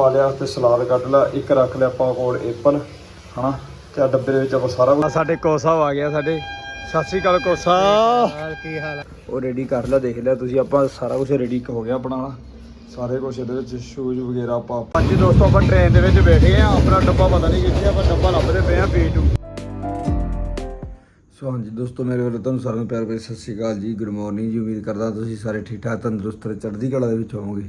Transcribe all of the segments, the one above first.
ਪਾ ਲਿਆ ਤੇ ਸਲਾਦ ਕੱਢ ਲਿਆ ਇੱਕ ਰੱਖ ਲਿਆ ਆਪਾਂ ਕੋਲ ਐਪਲ ਹਨਾ? ਤੇ ਆ ਡੱਬੇ ਦੇ ਵਿੱਚ ਆਪਾਂ ਸਾਰਾ ਕੁਝ ਸਾਡੇ ਕੋਸਾ ਆ ਗਿਆ ਸਾਡੇ। ਸਤਿ ਸ੍ਰੀ ਅਕਾਲ ਕੋਸਾ। ਹਾਲ ਕੀ ਹਾਲ ਹੈ ਉਹ ਰੈਡੀ ਕਰ ਲਿਆ ਦੇਖ ਲਿਆ ਤੁਸੀਂ ਆਪਾਂ ਸਾਰਾ ਕੁਝ ਰੈਡੀ ਹੋ ਗਿਆ ਆਪਣਾ ਨਾ ਸਾਰੇ ਕੁਝ ਇਹਦੇ ਵਿੱਚ ਸ਼ੂਜ਼ ਵਗੈਰਾ ਆਪਾਂ ਹਾਂਜੀ ਦੋਸਤੋ ਆਪਾਂ ਟ੍ਰੇਨ ਦੇ ਵਿੱਚ ਬੈਠੇ ਆ ਆਪਣਾ ਡੱਬਾ ਪਤਾ ਨਹੀਂ ਕਿੱਥੇ ਆ, ਆਪਾਂ ਡੱਬਾ ਲੱਭਦੇ ਪਏ ਆ B2 ਸੋ ਹਾਂਜੀ ਦੋਸਤੋ ਮੇਰੇ ਵੱਲੋਂ ਤੁਹਾਨੂੰ ਸਾਰਿਆਂ ਨੂੰ ਪਿਆਰ ਭਰੀ ਸਤਿ ਸ਼੍ਰੀ ਅਕਾਲ ਜੀ। ਗੁੱਡ ਮਾਰਨਿੰਗ ਜੀ। ਉਮੀਦ ਕਰਦਾ ਤੁਸੀਂ ਸਾਰੇ ਠੀਕ ਠਾਕ ਤੰਦਰੁਸਤ ਚੜ੍ਹਦੀ ਕਲਾ ਦੇ ਵਿੱਚ ਹੋਵੋਗੇ।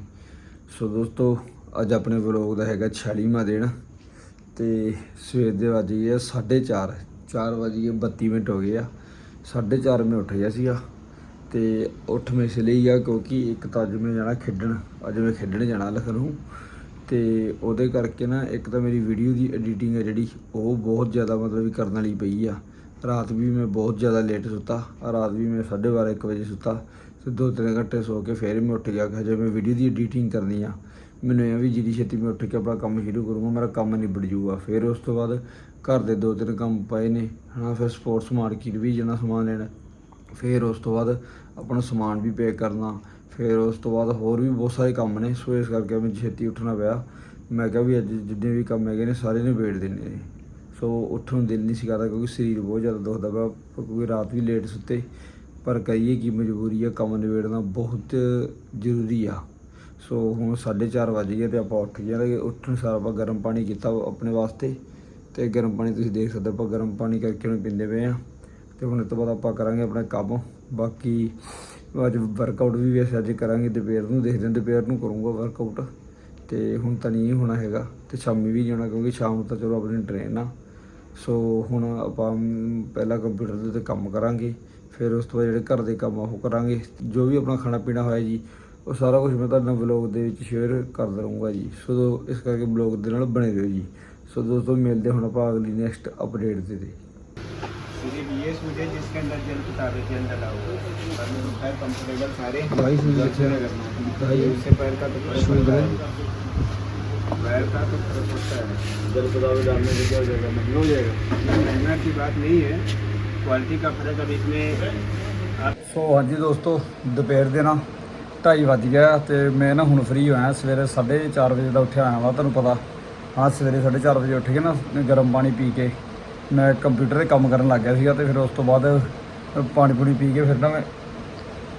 ਸੋ ਦੋਸਤੋ ਅੱਜ ਆਪਣੇ ਵਲੋਗ ਦਾ ਹੈਗਾ 46ਵਾਂ ਦਿਨ ਤੇ ਸਵੇਰ ਦੇ ਵੱਜ ਗਏ ਆ 4:30 4 ਵਜੇ 32 ਮਿੰਟ ਹੋ ਗਏ ਆ। 4:30 ਮੈਂ ਉੱਠ ਗਿਆ ਸੀਗਾ ਤੇ ਉੱਠ ਮੈਂ ਇਸ ਲਈ ਆ ਕਿਉਂਕਿ ਇੱਕ ਤਾਂ ਅੱਜ ਮੈਂ ਜਾਣਾ ਖੇਡਣ, ਅੱਜ ਮੈਂ ਖੇਡਣ ਜਾਣਾ ਲਖਨਊ ਤੇ ਉਹਦੇ ਕਰਕੇ ਨਾ ਇੱਕ ਤਾਂ ਮੇਰੀ ਵੀਡੀਓ ਦੀ ਐਡੀਟਿੰਗ ਹੈ ਜਿਹੜੀ, ਉਹ ਬਹੁਤ ਜ਼ਿਆਦਾ ਮਤਲਬ ਵੀ ਕਰਨ ਵਾਲੀ ਪਈ ਆ। ਰਾਤ ਵੀ ਮੈਂ ਬਹੁਤ ਜ਼ਿਆਦਾ ਲੇਟ ਸੁੱਤਾ, ਰਾਤ ਵੀ ਮੈਂ 12:30 1 ਵਜੇ ਸੁੱਤਾ ਤੇ ਦੋ ਤਿੰਨ ਘੰਟੇ ਸੋ ਕੇ ਫਿਰ ਮੈਂ ਉੱਠ ਗਿਆ, ਹਜੇ ਮੈਂ ਵੀਡੀਓ ਦੀ ਐਡੀਟਿੰਗ ਕਰਨੀ ਆ। ਮੈਨੂੰ ਇਹ ਵੀ ਜਿਹੜੀ ਛੇਤੀ ਮੈਂ ਉੱਠ ਕੇ ਆਪਣਾ ਕੰਮ ਸ਼ੁਰੂ ਕਰੂੰਗਾ, ਮੇਰਾ ਕੰਮ ਨਿਬੜ ਜੂਗਾ ਫਿਰ ਉਸ ਤੋਂ ਬਾਅਦ ਘਰ ਦੇ ਦੋ ਤਿੰਨ ਕੰਮ ਪਏ ਨੇ, ਹਨਾ, ਫਿਰ ਸਪੋਰਟਸ ਮਾਰਕੀਟ ਵੀ ਜਾਣਾ ਸਮਾਨ ਲੈਣਾ। ਫਿਰ ਉਸ ਤੋਂ ਬਾਅਦ ਆਪਣਾ ਸਮਾਨ ਵੀ ਪੈਕ ਕਰਨਾ। ਫਿਰ ਉਸ ਤੋਂ ਬਾਅਦ ਹੋਰ ਵੀ ਬਹੁਤ ਸਾਰੇ ਕੰਮ ਨੇ, ਸੋ ਇਸ ਕਰਕੇ ਮੈਨੂੰ ਛੇਤੀ ਉੱਠਣਾ ਪਿਆ। ਮੈਂ ਕਿਹਾ ਵੀ ਅੱਜ ਜਿੰਨੇ ਵੀ ਕੰਮ ਹੈਗੇ ਨੇ ਸਾਰੇ ਨਿਬੇੜ ਦੇਣੇ ਨੇ। ਸੋ ਉੱਠਣ ਨੂੰ ਦਿਲ ਨਹੀਂ ਸੀ ਕਰਦਾ, ਕਿਉਂਕਿ ਸਰੀਰ ਬਹੁਤ ਜ਼ਿਆਦਾ ਦੁਖਦਾ ਪਿਆ, ਕਿਉਂਕਿ ਰਾਤ ਵੀ ਲੇਟ ਸੁੱਤੇ। ਪਰ ਕਹੀਏ ਕੀ ਮਜਬੂਰੀ ਆ, ਕੰਮ ਨਿਬੇੜਨਾ ਬਹੁਤ ਜ਼ਰੂਰੀ ਆ। ਸੋ ਹੁਣ 4:30 ਵਜ ਗਏ ਤੇ ਆਪਾਂ ਉੱਠ ਗਏ ਉੱਠਣ ਸਾਰ ਆਪਾਂ ਗਰਮ ਪਾਣੀ ਕੀਤਾ ਆਪਣੇ ਵਾਸਤੇ ਤੇ ਗਰਮ ਪਾਣੀ ਤੁਸੀਂ ਦੇਖ ਸਕਦੇ ਹੋ ਆਪਾਂ ਗਰਮ ਪਾਣੀ ਕਰਕੇ ਹੁਣ ਪੀਂਦੇ ਪਏ ਆ ਤੇ ਹੁਣ ਇਸ ਤੋਂ ਬਾਅਦ ਆਪਾਂ ਕਰਾਂਗੇ ਆਪਣਾ ਕੰਮ। ਬਾਕੀ ਅੱਜ ਵਰਕਆਊਟ ਵੀ ਵੈਸੇ ਅੱਜ ਕਰਾਂਗੇ, ਦੁਪਹਿਰ ਨੂੰ ਦੇਖਦੇ ਹਾਂ, ਦੁਪਹਿਰ ਨੂੰ ਕਰੂੰਗਾ ਵਰਕਆਊਟ ਤੇ ਹੁਣ ਤਾਂ ਨਹੀਂ ਹੋਣਾ ਹੈਗਾ ਤੇ ਸ਼ਾਮੀ ਵੀ ਜਾਣਾ ਕਿਉਂਕਿ ਸ਼ਾਮ ਤਾਂ ਚਲੋ ਆਪਣੀ ਟ੍ਰੇਨ ਆ। ਸੋ ਹੁਣ ਆਪਾਂ ਪਹਿਲਾਂ ਕੰਪਿਊਟਰ ਦੇ ਉੱਤੇ ਕੰਮ ਕਰਾਂਗੇ, ਫਿਰ ਉਸ ਤੋਂ ਬਾਅਦ ਜਿਹੜੇ ਘਰ ਦੇ ਕੰਮ ਆ ਉਹ ਕਰਾਂਗੇ। ਜੋ ਵੀ ਆਪਣਾ ਖਾਣਾ ਪੀਣਾ ਹੋਇਆ ਜੀ ਉਹ ਸਾਰਾ ਕੁਝ ਮੈਂ ਤੁਹਾਡੇ ਨਾਲ ਵਲੌਗ ਦੇ ਵਿੱਚ ਸ਼ੇਅਰ ਕਰਦਾ ਰਹੂੰਗਾ ਜੀ ਸੋ ਦੋ- ਇਸ ਕਰਕੇ ਵਲੌਗ ਦੇ ਨਾਲ ਬਣੇ ਰਹੋ ਜੀ ਸੋ ਦੋਸਤੋ ਮਿਲਦੇ ਹੁਣ ਆਪਾਂ ਅਗਲੀ ਨੈਕਸਟ ਅਪਡੇਟ ਦੇ ਤੇ सिर्फ ये सूझे जिसके अंदर जल किताबें जल डला हुआ है और में है कंफर्टेबल सारे भाई सूज जल अच्छा है। से करना है। भाई उससे पैर का तो फर्क सूज पड़ता है। है पैर का तो फर्क पड़ता है जल पदार्थ डालने से क्या हो जाएगा महंगा हो जाएगा महंगा की बात नहीं है क्वालिटी का फर्क अब इसमें आप ਸੋ ਹਾਂਜੀ ਦੋਸਤੋ ਦੁਪਹਿਰ ਦੇ ਨਾ 2:30 ਵੱਜ ਗਿਆ ਤੇ ਮੈਂ ਨਾ ਹੁਣ ਫ੍ਰੀ ਹੋਇਆ, ਸਵੇਰੇ 4:30 ਵਜੇ ਦਾ ਉੱਠਿਆ ਆਇਆ ਵਾ, ਤੁਹਾਨੂੰ ਪਤਾ। ਹਾਂ ਸਵੇਰੇ 4:30 ਵਜੇ ਉੱਠ ਕੇ ਨਾ ਗਰਮ ਪਾਣੀ ਪੀ ਕੇ ਮੈਂ ਕੰਪਿਊਟਰ ਤੇ ਕੰਮ ਕਰਨ ਲੱਗ ਗਿਆ ਸੀਗਾ ਤੇ ਫਿਰ ਉਸ ਤੋਂ ਬਾਅਦ ਪਾਣੀ ਪੂਣੀ ਪੀ ਕੇ ਫਿਰ ਨਾ ਮੈਂ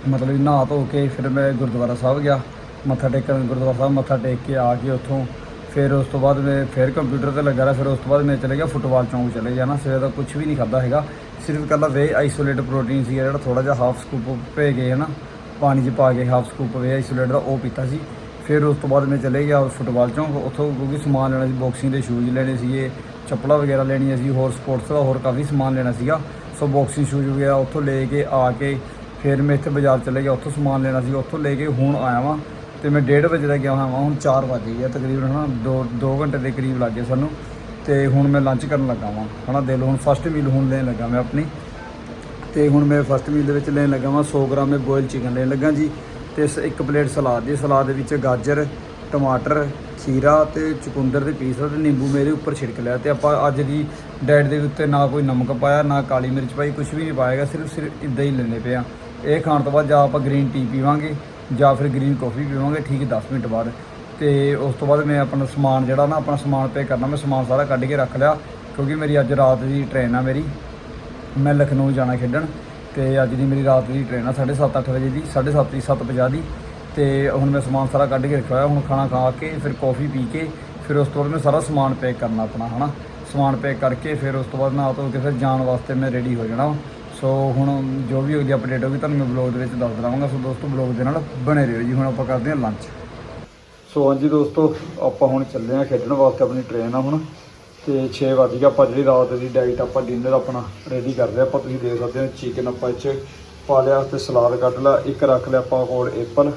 ਮਤਲਬ ਨਹਾ ਧੋ ਕੇ ਫਿਰ ਮੈਂ ਗੁਰਦੁਆਰਾ ਸਾਹਿਬ ਗਿਆ। ਮੱਥਾ ਟੇਕਣ ਗੁਰਦੁਆਰਾ ਸਾਹਿਬ ਮੱਥਾ ਟੇਕ ਕੇ ਆ ਕੇ ਉੱਥੋਂ ਫਿਰ ਉਸ ਤੋਂ ਬਾਅਦ ਮੈਂ ਫਿਰ ਕੰਪਿਊਟਰ ਤੇ ਲੱਗਾ ਰਿਹਾ, ਫਿਰ ਉਸ ਤੋਂ ਬਾਅਦ ਮੈਂ ਚਲੇ ਗਿਆ ਫੁੱਟਬਾਲ ਚੌਂਕ ਚਲੇ ਗਿਆ ਨਾ, ਸਵੇਰ ਦਾ ਕੁਝ ਵੀ ਨਹੀਂ ਖਾਦਾ ਹੈਗਾ। ਸਿਰਫ ਕੱਲਾ ਵੇ ਆਈਸੋਲੇਟ ਪ੍ਰੋਟੀਨ ਸੀ ਜਿਹੜਾ ਥੋੜਾ ਜਿਹਾ ਹਾਫ ਸਕੂਪ ਭੇ ਗਏ ਨਾ ਪਾਣੀ 'ਚ ਪਾ ਕੇ ਹਾਫ ਸਕੂਪ ਵੇ ਆਈਸੋਲੇਟ ਦਾ ਉਹ ਪੀਤਾ ਸੀ। ਫਿਰ ਉਸ ਤੋਂ ਬਾਅਦ ਮੈਂ ਚਲੇ ਗਿਆ ਫੁੱਟਬਾਲ ਚੌਂਕ ਉੱਥੋਂ ਕਿਉਂਕਿ ਸਮਾਨ ਲੈਣਾ ਸੀ ਬਾਕਸਿੰਗ ਦੇ ਸ਼ੂਜ਼ ਲੈਣੇ ਸੀਗੇ, ਚੱਪਲਾਂ ਵਗੈਰਾ ਲੈਣੀਆਂ ਸੀ, ਹੋਰ ਸਪੋਰਟਸ ਦਾ ਹੋਰ ਕਾਫੀ ਸਮਾਨ ਲੈਣਾ ਸੀਗਾ। ਸੋ ਬਾਕਸਿੰਗ ਸ਼ੂਜ਼ ਵਗੈਰਾ ਉੱਥੋਂ ਲੈ ਕੇ ਆ ਕੇ ਫਿਰ ਮੈਂ ਇੱਥੇ ਬਾਜ਼ਾਰ ਚਲੇ ਗਿਆ। ਉੱਥੋਂ ਸਮਾਨ ਲੈਣਾ ਸੀ, ਉੱਥੋਂ ਲੈ ਕੇ ਹੁਣ ਆਇਆ ਵਾਂ ਤੇ ਮੈਂ 1:30 ਵਜੇ ਦਾ ਗਿਆ ਹਾਂ ਵਾਂ, ਹੁਣ 4 ਵਜੇ ਗਿਆ ਤਕਰੀਬਨ, ਹਨਾ 2 2 ਘੰਟੇ ਦੇ ਕਰੀਬ ਲੱਗ ਗਏ ਸਾਨੂੰ। ਤੇ ਹੁਣ ਮੈਂ ਲੰਚ ਕਰਨ ਲੱਗਾ ਵਾਂ, ਹਨਾ, ਦਿਲ ਹੁਣ ਫਸਟ ਮੀਲ ਹੁਣ ਲੈਣ ਲੱਗਾ ਮੈਂ ਆਪਣੀ। ਤੇ ਹੁਣ ਮੈਂ ਫਸਟ ਮੀਲ ਦੇ ਵਿੱਚ ਲੈਣ ਲੱਗਾ ਵਾਂ 100 ਗ੍ਰਾਮ ਮੈਂ ਬੋਇਲ ਚਿਕਨ ਲੈਣ ਲੱਗਾ ਜੀ। ਤੇ ਸ- ਇੱਕ ਪਲੇਟ ਸਲਾਦ ਦੀ ਸਲਾਦ ਦੇ ਵਿੱਚ ਗਾਜਰ, ਟਮਾਟਰ, ਖੀਰਾ ਤੇ ਚੁਕੰਦਰ ਦੇ ਪੀਸ ਤੇ ਨਿੰਬੂ ਮੇਰੇ ਉੱਪਰ ਛਿੜਕ ਲਿਆ ਤੇ ਆਪਾਂ ਅੱਜ ਦੀ ਡਾਈਟ ਦੇ ਉੱਤੇ ਨਾ ਕੋਈ ਨਮਕ ਪਾਇਆ, ਨਾ ਕਾਲੀ ਮਿਰਚ ਪਾਈ ਕੁਝ ਵੀ ਨਹੀਂ ਪਾਏਗਾ ਸਿਰਫ ਸਿਰਫ ਇਦਾਂ ਹੀ ਲੈਣੇ ਪਿਆ ਇਹ ਖਾਣ ਤੋਂ ਬਾਅਦ ਜਾਂ ਆਪਾਂ ਗ੍ਰੀਨ ਟੀ ਪੀਵਾਂਗੇ ਜਾਂ ਫਿਰ ਗ੍ਰੀਨ ਕਾਫੀ ਪੀਵਾਂਗੇ, ਠੀਕ 10 ਮਿੰਟ ਬਾਅਦ। ਤੇ ਉਸ ਤੋਂ ਬਾਅਦ ਮੈਂ ਆਪਣਾ ਸਮਾਨ ਜਿਹੜਾ ਨਾ, ਆਪਣਾ ਸਮਾਨ ਪੇ ਕਰਨਾ, ਮੈਂ ਸਮਾਨ ਸਾਰਾ ਕੱਢ ਕੇ ਰੱਖ ਲਿਆ, ਕਿਉਂਕਿ ਮੇਰੀ ਅੱਜ ਰਾਤ ਦੀ ਟ੍ਰੇਨ ਆ ਮੇਰੀ। ਮੈਂ ਲਖਨਊ ਜਾਣਾ ਖੇਡਣ ਤੇ ਅੱਜ ਦੀ ਮੇਰੀ ਰਾਤ ਦੀ ਟ੍ਰੇਨ ਆ 7:30 8 ਵਜੇ ਦੀ 7:30 ਦੀ 7:50 ਦੀ ਤੇ ਹੁਣ ਮੈਂ ਸਮਾਨ ਸਾਰਾ ਕੱਢ ਕੇ ਰੱਖਿਆ ਹੋਇਆ, ਹੁਣ ਖਾਣਾ ਖਾ ਕੇ ਫਿਰ ਕੌਫੀ ਪੀ ਕੇ ਫਿਰ ਉਸ ਤੋਂ ਬਾਅਦ ਮੈਂ ਸਾਰਾ ਸਮਾਨ ਪੈਕ ਕਰਨਾ ਆਪਣਾ, ਹਨਾ? ਸਮਾਨ ਪੈਕ ਕਰਕੇ ਫਿਰ ਉਸ ਤੋਂ ਬਾਅਦ ਨਹਾ ਧੋ ਕੇ ਫਿਰ ਜਾਣ ਵਾਸਤੇ ਮੈਂ ਰੈਡੀ ਹੋ ਜਾਣਾ। ਸੋ ਹੁਣ ਜੋ ਵੀ ਅਗਲੀ ਅਪਡੇਟ ਹੋਗੀ ਤੁਹਾਨੂੰ ਮੈਂ ਬਲੌਗ ਦੇ ਵਿੱਚ ਦੱਸ ਦਵਾਂਗਾ। ਸੋ ਦੋਸਤੋ ਬਲੌਗ ਦੇ ਨਾਲ ਬਣੇ ਰਹੋ ਜੀ। ਹੁਣ ਆਪਾਂ ਕਰਦੇ ਹਾਂ ਲੰਚ ਸੋ ਹਾਂਜੀ ਦੋਸਤੋ, ਆਪਾਂ ਹੁਣ ਚੱਲੇ ਆ ਖੇਡਣ ਵਾਸਤੇ, ਆਪਣੀ ਟ੍ਰੇਨ ਆ ਹੁਣ। ਤੇ 6 ਵਜੇ ਗਿਆ ਆਪਾਂ ਜਿਹੜੀ ਰਾਤ ਦੀ ਡਾਈਟ ਆਪਾਂ ਡਿਨਰ ਆਪਣਾ ਰੈਡੀ ਕਰਦੇ ਆ ਆਪਾਂ ਤੁਸੀਂ ਦੇਖ ਸਕਦੇ ਹੋ ਚਿਕਨ ਆਪਾਂ ਇਹ 'ਚ ਪਾ ਲਿਆ ਤੇ ਸਲਾਦ ਕੱਢ ਲਿਆ, ਇੱਕ ਰੱਖ ਲਿਆ ਆਪਾਂ ਕੋਲ ਐਪਲ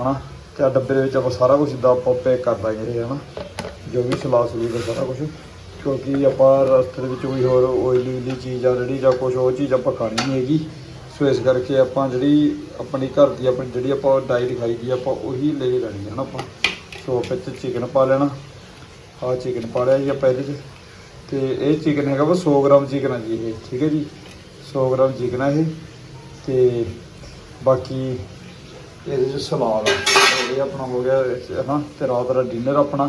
ਹਨਾ? ਤੇ ਆ ਡੱਬੇ ਦੇ ਵਿੱਚ ਆਪਾਂ ਸਾਰਾ ਕੁਝ ਇਦਾਂ ਆਪਾਂ ਪੈਕ ਕਰ ਦਾਂਗੇ ਇਹ, ਹਨਾ? ਜੋ ਵੀ ਸਲਾਦ ਸਲੂਦ ਹੈ ਸਾਰਾ ਕੁਝ ਕਿਉਂਕਿ ਆਪਾਂ ਰਸਤੇ ਦੇ ਵਿੱਚ ਕੋਈ ਹੋਰ ਓਇਲੀ ਓਇਲੀ ਚੀਜ਼ ਆ ਜਿਹੜੀ ਜਾਂ ਕੁਝ ਹੋਰ ਚੀਜ਼ ਆਪਾਂ ਖਾਣੀ ਨਹੀਂ ਹੈਗੀ। ਸੋ ਇਸ ਕਰਕੇ ਆਪਾਂ ਜਿਹੜੀ ਆਪਣੀ ਘਰ ਦੀ ਆਪਣੀ ਜਿਹੜੀ ਆਪਾਂ ਡਾਈਟ ਖਾਈ ਦੀ ਆਪਾਂ ਉਹੀ ਲੈ ਕੇ ਜਾਣੀ ਹੈ ਨਾ ਆਪਾਂ। ਸੋ ਆਪਾਂ ਚਿਕਨ ਪਾ ਲੈਣਾ। ਆਹ ਚਿਕਨ ਪਾ ਲਿਆ ਜੀ ਆਪਾਂ ਇਹਦੇ 'ਚ। ਤੇ ਇਹ ਚਿਕਨ ਹੈਗਾ ਵਾ 100 ਗ੍ਰਾਮ ਚਿਕਨ ਆ ਜੀ ਇਹ, ਠੀਕ ਹੈ ਜੀ? 100 ਗ੍ਰਾਮ ਚਿਕਨ ਆ ਇਹ। ਤੇ ਬਾਕੀ ਇਹਦੇ 'ਚ ਸਲਾਦ ਆ। ਇਹ ਆਪਣਾ ਹੋ ਗਿਆ ਹੈ ਨਾ? ਤੇ ਰਾਤ ਦਾ ਡਿਨਰ ਆਪਣਾ,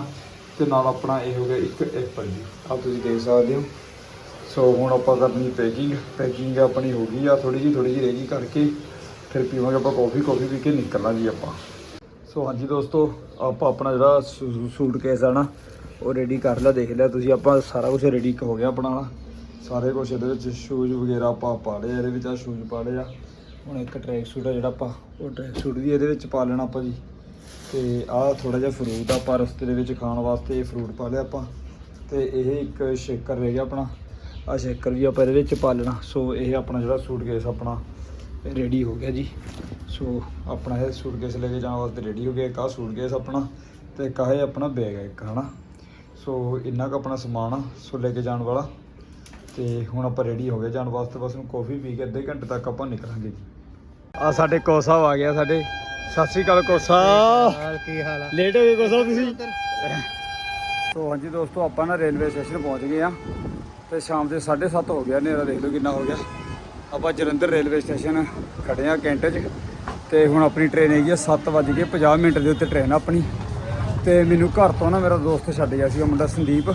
ਤੇ ਨਾਲ ਆਪਣਾ ਇਹ ਹੋ ਗਿਆ ਇੱਕ ਐਪਲ ਜੀ। ਆ ਤੁਸੀਂ ਦੇਖ ਸਕਦੇ ਹੋ। ਸੋ ਹੁਣ ਆਪਾਂ ਕਰਨੀ ਪੈਕਿੰਗ ਪੈਕਿੰਗ ਆਪਣੀ ਹੋ ਗਈ ਆ ਥੋੜੀ ਜੀ ਥੋੜੀ ਜੀ ਰਹਿ ਗਈ ਕਰਕੇ ਫਿਰ ਪੀਵਾਂਗੇ ਆਪਾਂ ਕਾਫੀ ਕਾਫੀ ਪੀ ਕੇ ਨਿਕਲਣਾ ਜੀ ਆਪਾਂ। ਸੋ ਹਾਂਜੀ ਦੋਸਤੋ, ਆਪਾਂ ਆਪਣਾ ਜਿਹੜਾ ਸੂਟ ਕੇਸ ਆ ਨਾ ਉਹ ਰੈਡੀ ਕਰ ਲਿਆ ਦੇਖ ਲਿਆ ਤੁਸੀਂ, ਆਪਾਂ ਸਾਰਾ ਕੁਝ ਰੈਡੀ ਹੋ ਗਿਆ ਆਪਣਾ ਸਾਰੇ ਕੁਝ ਇਹਦੇ ਵਿੱਚ ਸ਼ੂਜ਼ ਵਗੈਰਾ ਆਪਾਂ ਪਾ ਲਏ ਇਹਦੇ ਵਿੱਚ ਆ ਸ਼ੂਜ਼ ਪਾ ਲਏ ਆ। ਹੁਣ ਇੱਕ ਟਰੈਕ ਸੂਟ ਆ ਜਿਹੜਾ ਆਪਾਂ, ਉਹ ਟਰੈਕ ਸੂਟ ਵੀ ਇਹਦੇ ਵਿੱਚ ਪਾ ਲੈਣਾ ਆਪਾਂ ਜੀ। ਤੇ ਆਹ ਥੋੜਾ ਜਿਹਾ ਫਰੂਟ ਆਪਾਂ ਰਸਤੇ ਦੇ ਵਿੱਚ ਖਾਣ ਵਾਸਤੇ ਇਹ ਫਰੂਟ ਪਾ ਲਿਆ ਆਪਾਂ। ਤੇ ਇਹ ਇੱਕ ਸ਼ੇਕਰ ਰਹਿ ਗਿਆ ਆਪਣਾ। ਆ ਸ਼ੇਕਰ ਵੀ ਆਪਾਂ ਇਹਦੇ ਵਿੱਚ ਪਾ ਲੈਣਾ। ਸੋ ਇਹ ਆਪਣਾ ਜਿਹੜਾ ਸੂਟਕੇਸ ਆਪਣਾ ਰੈਡੀ ਹੋ ਗਿਆ ਜੀ। ਸੋ ਆਪਣਾ ਇਹ ਸੂਟਕੇਸ ਲੈ ਕੇ ਜਾਣ ਵਾਸਤੇ ਰੈਡੀ ਹੋ ਗਿਆ। ਇੱਕ ਆਹ ਸੂਟਕੇਸ ਆਪਣਾ ਤੇ ਇੱਕ ਆਹ ਇਹ ਆਪਣਾ ਬੈਗ ਹੈ ਇੱਕ, ਹਨਾ? ਸੋ ਇੰਨਾ ਕੁ ਆਪਣਾ ਸਮਾਨ ਆ ਸੋ ਲੈ ਕੇ ਜਾਣ ਵਾਲਾ। ਤੇ ਹੁਣ ਆਪਾਂ ਰੈਡੀ ਹੋ ਗਏ ਜਾਣ ਵਾਸਤੇ ਬਸ ਨੂੰ ਕਾਫੀ ਪੀ ਕੇ ਅੱਧੇ ਘੰਟੇ ਤੱਕ ਆਪਾਂ ਨਿਕਲਾਂਗੇ ਜੀ। ਆ ਸਾਡੇ ਕੋਸਾ ਆ ਗਿਆ ਸਾਡੇ। ਸਤਿ ਸ੍ਰੀ ਅਕਾਲ ਕੋਸਾ। ਹਾਲ ਕੀ ਹਾਲ ਲੇਟ ਹੋ ਗਏ ਕੋਸਾ ਤੁਸੀਂ? ਸੋ ਹਾਂਜੀ ਦੋਸਤੋ ਆਪਾਂ ਨਾ ਰੇਲਵੇ ਸਟੇਸ਼ਨ ਪਹੁੰਚ ਗਏ ਆ। ਤੇ ਸ਼ਾਮ ਦੇ 7:30 ਹੋ ਗਿਆ ਹਨੇਰਾ ਦੇਖ ਲਓ ਕਿੰਨਾ ਹੋ ਗਿਆ। ਆਪਾਂ ਜਲੰਧਰ ਰੇਲਵੇ ਸਟੇਸ਼ਨ ਖੜੇ ਆ ਕੈਂਟ 'ਚ। ਤੇ ਹੁਣ ਆਪਣੀ ਟ੍ਰੇਨ ਹੈਗੀ ਆ 7:50 ਮਿੰਟ ਦੇ ਉੱਤੇ ਟ੍ਰੇਨ ਆਪਣੀ। ਤੇ ਮੈਨੂੰ ਘਰ ਤੋਂ ਨਾ ਮੇਰਾ ਦੋਸਤ ਛੱਡ ਗਿਆ ਸੀ, ਉਹ ਮੁੰਡਾ ਸੰਦੀਪ।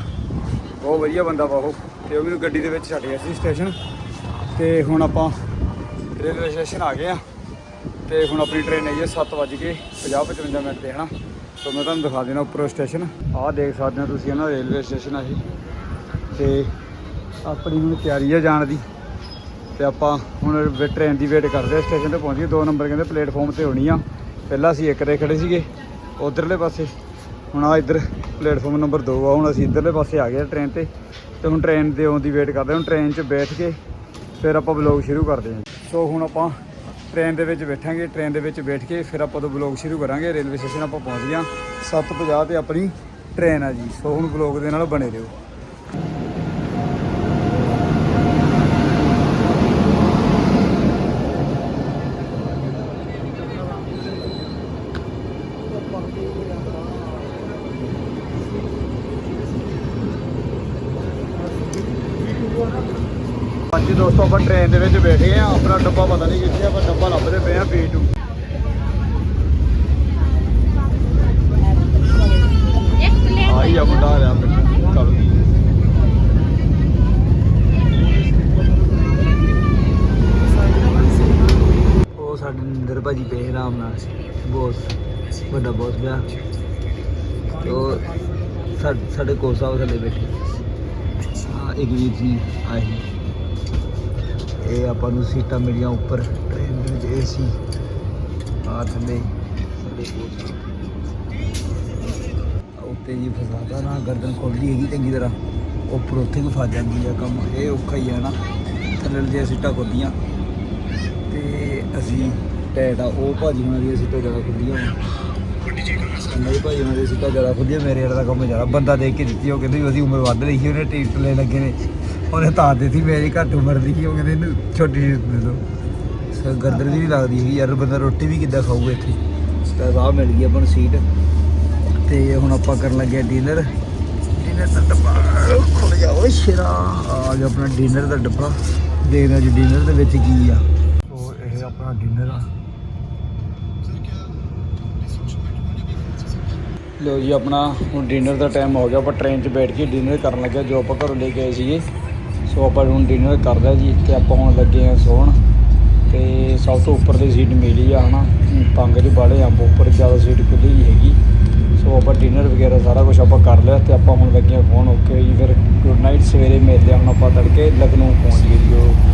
ਬਹੁਤ ਵਧੀਆ ਬੰਦਾ ਵਾ ਉਹ, ਤੇ ਉਹ ਮੈਨੂੰ ਗੱਡੀ ਦੇ ਵਿੱਚ ਛੱਡ ਗਿਆ ਸੀ ਸਟੇਸ਼ਨ ਤੇ ਹੁਣ ਆਪਾਂ ਰੇਲਵੇ ਸਟੇਸ਼ਨ ਆ ਗਏ ਆ। ਤੇ ਹੁਣ ਆਪਣੀ ਟ੍ਰੇਨ ਹੈਗੀ ਹੈ 7:50 55 ਮਿੰਟ ਤੇ, ਹਨਾ? ਸੋ ਮੈਂ ਤੁਹਾਨੂੰ ਦਿਖਾ ਦੇਣਾ ਉੱਪਰੋਂ ਸਟੇਸ਼ਨ ਆਹ ਦੇਖ ਸਕਦੇ ਹੋ ਤੁਸੀਂ ਹਨਾ ਰੇਲਵੇ ਸਟੇਸ਼ਨ ਆ ਇਹ। ਤੇ ਆਪਣੀ ਹੁਣ ਤਿਆਰੀ ਆ ਜਾਣ ਦੀ। ਤੇ ਆਪਾਂ ਹੁਣ ਟ੍ਰੇਨ ਦੀ ਵੇਟ ਕਰਦੇ ਆ ਸਟੇਸ਼ਨ ਤੇ ਪਹੁੰਚੀਏ ਦੋ ਨੰਬਰ ਕਹਿੰਦੇ ਪਲੇਟਫਾਰਮ ਤੇ ਹੋਣੀ ਆ। ਪਹਿਲਾਂ ਅਸੀਂ ਇੱਕ ਤੇ ਖੜੇ ਸੀਗੇ, ਉਧਰਲੇ ਪਾਸੇ। ਹੁਣ ਆ ਇੱਧਰ ਪਲੇਟਫਾਰਮ ਨੰਬਰ 2 ਆ, ਹੁਣ ਅਸੀਂ ਇੱਧਰਲੇ ਪਾਸੇ ਆ ਗਏ ਟ੍ਰੇਨ ਤੇ। ਤੇ ਹੁਣ ਟ੍ਰੇਨ ਦੇ ਆਉਣ ਦੀ ਵੇਟ ਕਰਦੇ ਹਾਂ ਹੁਣ ਟ੍ਰੇਨ 'ਚ ਬੈਠ ਕੇ ਫਿਰ ਆਪਾਂ ਵਲੌਗ ਸ਼ੁਰੂ ਕਰਦੇ ਹਾਂ ਸੋ ਹੁਣ ਆਪਾਂ ਟ੍ਰੇਨ ਦੇ ਵਿੱਚ ਬੈਠਾਂਗੇ ਟ੍ਰੇਨ ਦੇ ਵਿੱਚ ਬੈਠ ਕੇ ਫਿਰ ਆਪਾਂ ਤੋਂ ਵਲੌਗ ਸ਼ੁਰੂ ਕਰਾਂਗੇ। ਰੇਲਵੇ ਸਟੇਸ਼ਨ ਆਪਾਂ ਪਹੁੰਚ ਗਏ ਹਾਂ 7:50 ਤੇ ਆਪਣੀ ਟ੍ਰੇਨ ਆ ਜੀ। ਸੋ ਹੁਣ ਵਲੌਗ ਦੇ ਨਾਲ ਬਣੇ ਰਹੋ ਹਾਂਜੀ ਦੋਸਤੋ, ਆਪਾਂ ਟ੍ਰੇਨ ਦੇ ਵਿੱਚ ਬੈਠੇ ਆ। ਆਪਣਾ ਡੱਬਾ ਪਤਾ ਨਹੀਂ ਕਿੱਥੇ ਆਪਾਂ ਡੱਬਾ ਲੱਭਦੇ ਪਏ ਆ B2 ਆਈ ਆ ਮੁੰਡਾ ਆ ਰਿਹਾ ਉਹ ਸਾਡੇ ਨਿੰਦਰ ਭਾਜੀ ਪਏ ਆਰਾਮ ਨਾਲ। ਸੀ ਬੋਸ ਵੱਡਾ ਬਹੁਤ ਗਿਆ ਤੋ ਸਾਡੇ ਕੋਲ ਸਾਹਿਬ ਥੱਲੇ ਬੈਠੇ। ਆ ਇੱਕ ਜੀ ਆਏ। ਇਹ ਆਪਾਂ ਨੂੰ ਸੀਟਾਂ ਮਿਲੀਆਂ ਉੱਪਰ ਟ੍ਰੇਨ ਦੇ ਵਿੱਚ ਏਸੀ ਆ ਥੱਲੇ। ਸਾਡੇ ਕੋਲ ਉੱਤੇ ਜੀ ਫਸਾਦਾ ਨਾ, ਗਰਦਨ ਖੁੱਲਦੀ ਹੈਗੀ ਚੰਗੀ ਤਰ੍ਹਾਂ। ਉੱਪਰ ਉੱਥੇ ਵੀ ਫਸ ਜਾਂਦੀ ਆ ਕੰਮ। ਇਹ ਔਖਾ ਹੀ ਆ ਨਾ। ਥੱਲੇ ਦੀਆਂ ਸੀਟਾਂ ਖੁੱਲਦੀਆਂ ਤੇ ਅਸੀਂ ਟੈਟ ਆ, ਉਹ ਭਾਜੀ ਉਹਨਾਂ ਦੀਆਂ ਸੀਟਾਂ ਜ਼ਿਆਦਾ ਖੁੱਲੀਆਂ ਨਹੀਂ ਭਾਜੀ ਉਹਨਾਂ ਦੀਆਂ ਸੀਟਾਂ ਜ਼ਿਆਦਾ ਖੁੱਲੀਆਂ ਮੇਰੇ ਵਾਲਾ ਦਾ ਕੰਮ ਜ਼ਿਆਦਾ। ਬੰਦਾ ਦੇਖ ਕੇ ਦਿੱਤੀ ਉਹ ਕਹਿੰਦੇ ਵੀ ਉਹਦੀ ਉਮਰ ਵੱਧ ਰਹੀ ਸੀ, ਉਹਨੇ ਟਿਕਟ ਲੈ ਲੱਗੇ ਨੇ। ਉਹਨੇ ਤਾਂ ਦਿੱਤੀ ਮੇਰੀ ਘੱਟ ਉਮਰ ਦੀ ਉਹ ਕਹਿੰਦੇ ਇਹਨੂੰ ਛੋਟੀ ਸੀਟ ਦੇ ਦਿਓ। ਸਰ ਗਰਦਨ ਵੀ ਨਹੀਂ ਲੱਗਦੀ ਹੈਗੀ ਯਾਰ ਬੰਦਾ ਰੋਟੀ ਵੀ ਕਿੱਦਾਂ ਖਾਊਗਾ ਇੱਥੇ? ਤਾਂ ਰਾਹ ਮਿਲ ਗਈ ਆਪਾਂ ਨੂੰ ਸੀਟ ਤੇ ਹੁਣ ਆਪਾਂ ਕਰਨ ਲੱਗੇ ਡਿਨਰ ਡਿਨਰ ਦਾ ਡੱਬਾ ਖੁੱਲ ਜਾ ਓਏ ਸ਼ੇਰਾ। ਆ ਗਿਆ ਆਪਣਾ ਡਿਨਰ ਦਾ ਡੱਬਾ। ਦੇਖਦੇ ਹਾਂ ਜੀ ਡਿਨਰ ਦੇ ਵਿੱਚ ਕੀ ਆ। ਇਹ ਆਪਣਾ ਡਿਨਰ ਆ। ਲੋ ਜੀ ਆਪਣਾ ਹੁਣ ਡਿਨਰ ਦਾ ਟਾਈਮ ਹੋ ਗਿਆ। ਆਪਾਂ ਟ੍ਰੇਨ 'ਚ ਬੈਠ ਕੇ ਡਿਨਰ ਕਰਨ ਲੱਗੇ ਜੋ ਆਪਾਂ ਘਰੋਂ ਲੈ ਕੇ ਆਏ ਸੀਗੇ। ਸੋ ਆਪਾਂ ਹੁਣ ਡਿਨਰ ਕਰਦਾ ਜੀ ਤੇ ਆਪਾਂ ਹੁਣ ਲੱਗੇ ਆ ਸੌਣ ਤੇ ਸਭ ਤੋਂ ਉੱਪਰ ਦੀ ਸੀਟ ਮਿਲੀ ਆ, ਹਨਾ? ਪੰਗ 'ਚ ਬਾਲੇ ਅੰਬ ਉੱਪਰ ਜ਼ਿਆਦਾ ਸੀਟ ਖੁੱਲੀ ਨਹੀਂ ਹੈਗੀ। ਸੋ ਆਪਾਂ ਡਿਨਰ ਵਗੈਰਾ ਸਾਰਾ ਕੁਝ ਆਪਾਂ ਕਰ ਲਿਆ ਤੇ ਆਪਾਂ ਹੁਣ ਲੱਗੇ ਆ ਫੋਨ ਓਕੇ ਜੀ, ਫਿਰ ਗੁੱਡ ਨਾਈਟ ਸਵੇਰੇ ਮਿਲਦੇ ਹਾਂ, ਹੁਣ ਆਪਾਂ ਤੜਕੇ, ਲਖਨਊ ਪਹੁੰਚ ਗਏ ਜੀ ਉਹ।